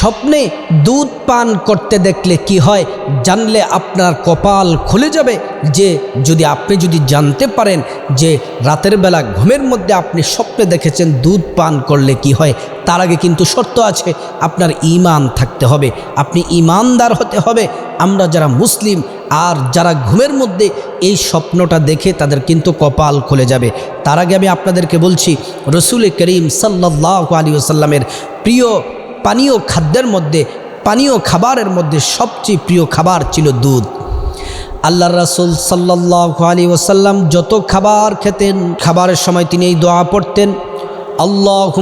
স্বপ্নে দুধ পান করতে দেখলে কি হয়? জানলে আপনার কপাল খুলে যাবে যে যদি আপনি যদি জানতে পারেন যে রাতের বেলা ঘুমের মধ্যে আপনি স্বপ্নে দেখেছেন দুধ পান করলে কি হয়? তার আগে কিন্তু শর্ত আছে, আপনার ইমান থাকতে হবে। আপনি ইমানদার হতে হবে। আমরা যারা মুসলিম আর যারা ঘুমের মধ্যে এই স্বপ্নটা দেখে তাদের কিন্তু কপাল খুলে যাবে। তার আগে আমি আপনাদেরকে বলছি, রসুল করিম সাল্লাহ আলী আসাল্লামের প্রিয় পানীয় খাদ্যের মধ্যে, পানীয় খাবারের মধ্যে সবচেয়ে প্রিয় খাবার ছিল দুধ। আল্লাহ রাসুল সাল্লাহ আলী ওসাল্লাম যত খাবার খেতেন, খাবারের সময় তিনি এই দোয়া পড়তেন আল্লাহ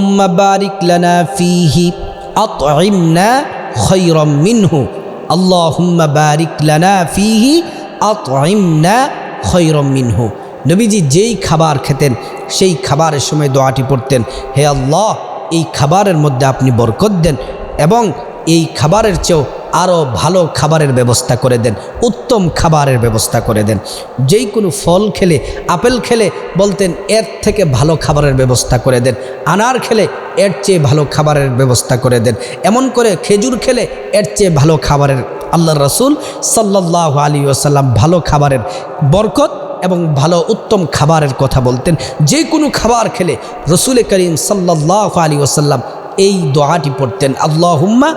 মিনহু আল্লাহ মিনহু। নবীজি যেই খাবার খেতেন, সেই খাবারের সময় দোয়াটি পড়তেন, হে আল্লাহ এই খাবারের মধ্যে আপনি বরকত দেন এবং এই খাবারের চেয়েও আরও ভালো খাবারের ব্যবস্থা করে দেন, উত্তম খাবারের ব্যবস্থা করে দেন। যেই কোনো ফল খেলে, আপেল খেলে বলতেন, এর থেকে ভালো খাবারের ব্যবস্থা করে দেন। আনার খেলে, এর চেয়ে ভালো খাবারের ব্যবস্থা করে দেন। এমন করে খেজুর খেলে, এর চেয়ে ভালো খাবারের আল্লাহ রসুল সাল্লাহ আলী ওসাল্লাম ভালো খাবারের বরকত এবং ভালো উত্তম খাবারের কথা বলতেন। যে কোনো খাবার খেলে রসুল করিম সাল্লাহ আলী ওসাল্লাম এই দোয়াটি পড়তেন আল্লাহ হুম্মা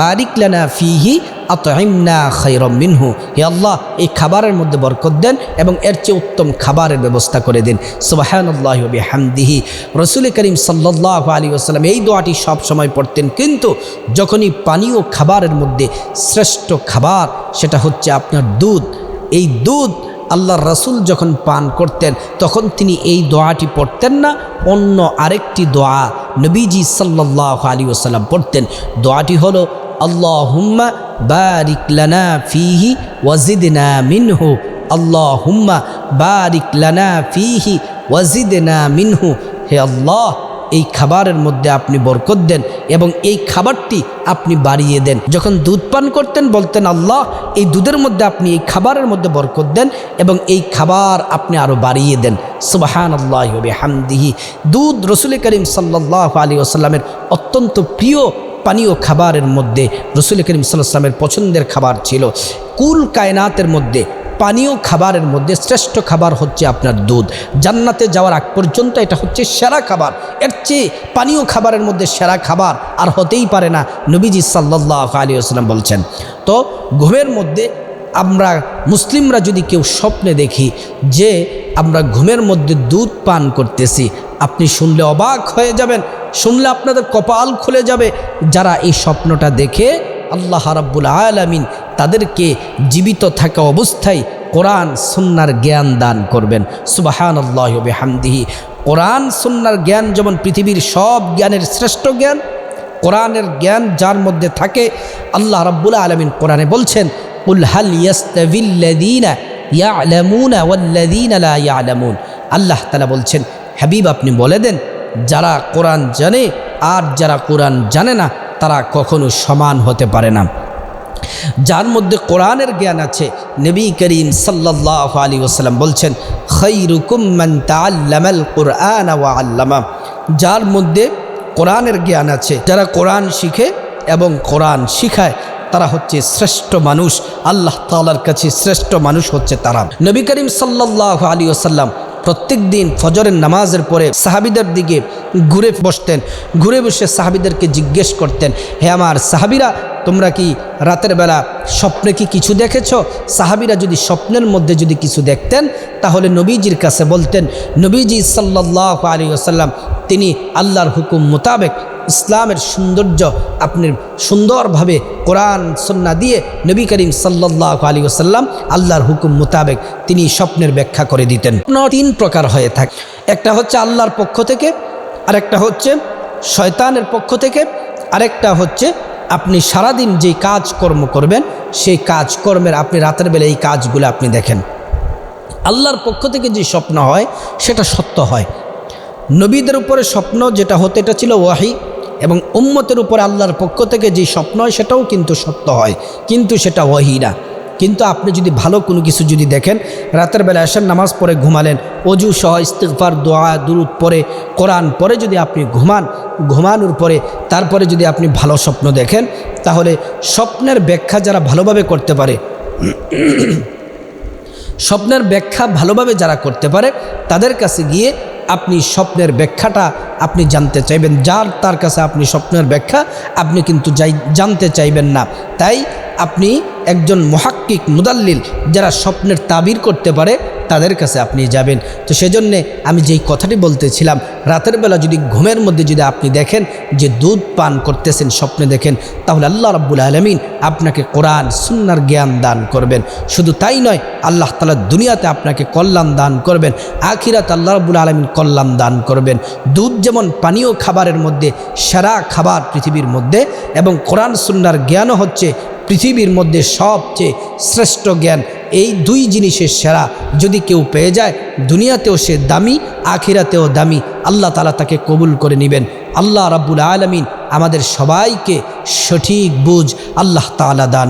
বারিকলানা ফিহি আতহিমনা খৈরম মিনহু। হে আল্লাহ, এই খাবারের মধ্যে বরকত দেন এবং এর চেয়ে উত্তম খাবারের ব্যবস্থা করে দিন। সুবাহানুল্লাহ হামদিহি রসুল করিম সাল্লাহ আলী আসাল্লাম এই দোয়াটি সব সময় পড়তেন, কিন্তু যখনই পানীয় খাবারের মধ্যে শ্রেষ্ঠ খাবার, সেটা হচ্ছে আপনার দুধ। এই দুধ আল্লাহর রসুল যখন পান করতেন, তখন তিনি এই দোয়াটি পড়তেন না, অন্য আরেকটি দোয়া নবীজি সাল্লাহ আলী ওসাল্লাম পড়তেন। দোয়াটি হলো আল্লাহ হুম্মা বারিক লানা ফিহি ওয়াজিদনা মিনহু। আল্লাহ হুম্মা বারিক লানা ফিহি ওয়াজিদনা মিনহু। হে আল্লাহ এই খাবারের মধ্যে আপনি বরকত দেন এবং এই খাবারটি আপনি বাড়িয়ে দেন। যখন দুধ পান করতেন, বলতেন, আল্লাহ, এই দুধের মধ্যে আপনি এই খাবারের মধ্যে বরকত দেন এবং এই খাবার আপনি আরও বাড়িয়ে দেন। সুবাহান আল্লাহ হামদিহি দুধ রসুল করিম সাল্লাহ আলী আসাল্লামের অত্যন্ত প্রিয় পানীয় খাবারের মধ্যে, রসুল করিম সাল্লামের পছন্দের খাবার ছিল। কুল কায়নাতের মধ্যে পানীয় খাবারের মধ্যে শ্রেষ্ঠ খাবার হচ্ছে আপনার দুধ। জান্নাতে যাওয়ার আগ পর্যন্ত এটা হচ্ছে সেরা খাবার। এর চেয়ে পানীয় খাবারের মধ্যে সেরা খাবার আর হতেই পারে না, নবীজি সাল্লাহ আলী আসলাম বলছেন। তো ঘুমের মধ্যে আমরা মুসলিমরা যদি কেউ স্বপ্নে দেখি যে আমরা ঘুমের মধ্যে দুধ পান করতেছি, আপনি শুনলে অবাক হয়ে যাবেন, শুনলে আপনাদের কপাল খুলে যাবে। যারা এই স্বপ্নটা দেখে আল্লাহ রাব্বুল আলামিন তাদেরকে জীবিত থাকা অবস্থায় কোরআন, সুন্নার জ্ঞান দান করবেন। সুবাহান আল্লাহ হামদিহি কোরআন, সুন্নার জ্ঞান যেমন পৃথিবীর সব জ্ঞানের শ্রেষ্ঠ জ্ঞান, কোরআনের জ্ঞান যার মধ্যে থাকে, আল্লাহ রাব্বুল আলমিন কোরআনে বলছেন আল্লাহ তালা বলছেন, হাবিব, আপনি বলে দেন, যারা কোরআন জানে আর যারা কোরআন জানে না, তারা কখনো সমান হতে পারে না। যার মধ্যে কোরআনের জ্ঞান আছে, নবী করিম সাল্লাহ আলী ওসাল্লাম বলছেন খৈরুকুম্মান তাল্লামাল কোরআন ওয়া আল্লামা। যার মধ্যে কোরআনের জ্ঞান আছে, যারা কোরআন শিখে এবং কোরআন শিখায়, তারা হচ্ছে শ্রেষ্ঠ মানুষ, আল্লাহ তালার কাছে শ্রেষ্ঠ মানুষ হচ্ছে তারা। নবী করিম সাল্লাহ আলী ওসাল্লাম প্রত্যেক দিন ফজরের নামাজের পরে সাহাবিদের দিকে ঘুরে বসতেন, ঘুরে বসে সাহাবিদেরকে জিজ্ঞেস করতেন, হে আমার সাহাবিরা, তোমরা কি রাতের বেলা স্বপ্নে কি কিছু দেখেছ? সাহাবিরা যদি স্বপ্নের মধ্যে যদি কিছু দেখতেন, তাহলে নবীজির কাছে বলতেন, নবীজি সাল্লাহ আলী আসাল্লাম তিনি আল্লাহর হুকুম মোতাবেক ইসলামের সৌন্দর্য আপনি সুন্দরভাবে কোরআন সন্না দিয়ে নবী করিম সাল্লাহ আলী আসাল্লাম আল্লাহর হুকুম মোতাবেক তিনি স্বপ্নের ব্যাখ্যা করে দিতেন। তিন প্রকার হয়ে থাকে। একটা হচ্ছে আল্লাহর পক্ষ থেকে, আরেকটা হচ্ছে শয়তানের পক্ষ থেকে, আরেকটা হচ্ছে আপনি সারাদিন যেই কাজকর্ম করবেন, সেই কাজকর্মের আপনি রাতের বেলা এই কাজগুলো আপনি দেখেন। আল্লাহর পক্ষ থেকে যে স্বপ্ন হয়, সেটা সত্য হয়। নবীদের উপরে স্বপ্ন যেটা হতো, এটা ছিল ওয়াহি। এবং উম্মতের উপর আল্লাহর পক্ষ থেকে যে স্বপ্ন হয় সেটাও কিন্তু সত্য হয়, কিন্তু সেটা ওয়াহি না। কিন্তু আপনি যদি ভালো কোনো কিছু যদি দেখেন, রাতের বেলা এসেন নামাজ পরে ঘুমালেন, অজু সহ ইস্তিকফার দোয়া, দুরুদ পরে কোরআন পরে যদি আপনি ঘুমান, ঘুমানোর পরে তারপরে যদি আপনি ভালো স্বপ্ন দেখেন, তাহলে স্বপ্নের ব্যাখ্যা যারা ভালোভাবে করতে পারে, স্বপ্নের ব্যাখ্যা ভালোভাবে যারা করতে পারে, তাদের কাছে গিয়ে আপনি স্বপ্নের ব্যাখ্যাটা আপনি জানতে চাইবেন, যার তার কাছে আপনি স্বপ্নের ব্যাখ্যা, আপনি কিন্তু যাই জানতে চাইবেন না। তাই আপনি একজন মহাক্কিক মুদাল্লিল যারা স্বপ্নের তাবির করতে পারে, তাদের কাছে আপনি যাবেন। তো সেজন্যে আমি যেই কথাটি বলতেছিলাম, রাতের বেলা যদি ঘুমের মধ্যে যদি আপনি দেখেন যে দুধ পান করতেছেন, স্বপ্নে দেখেন, তাহলে আল্লাহ রাব্বুল আলমিন আপনাকে কোরআন, সুন্নার জ্ঞান দান করবেন। শুধু তাই নয়, আল্লাহ তালা দুনিয়াতে আপনাকে কল্যাণ দান করবেন, আখিরাত আল্লাহ রাব্বুল আলমিন কল্যাণ দান করবেন। দুধ যেমন পানীয় খাবারের মধ্যে, সেরা খাবার পৃথিবীর মধ্যে, এবং কোরআন, সুন্নার জ্ঞানও হচ্ছে পৃথিবীর মধ্যে সবচেয়ে শ্রেষ্ঠ জ্ঞান এই দুই জিনিসের সেরা যদি কেউ পেয়ে যায়, দুনিয়াতেও সে দামি, আখিরাতেও দামি। আল্লাহ তালা তাকে কবুল করে নেবেন। আল্লাহ রাব্বুল আলমিন আমাদের সবাইকে সঠিক বুঝ আল্লাহ তালা দান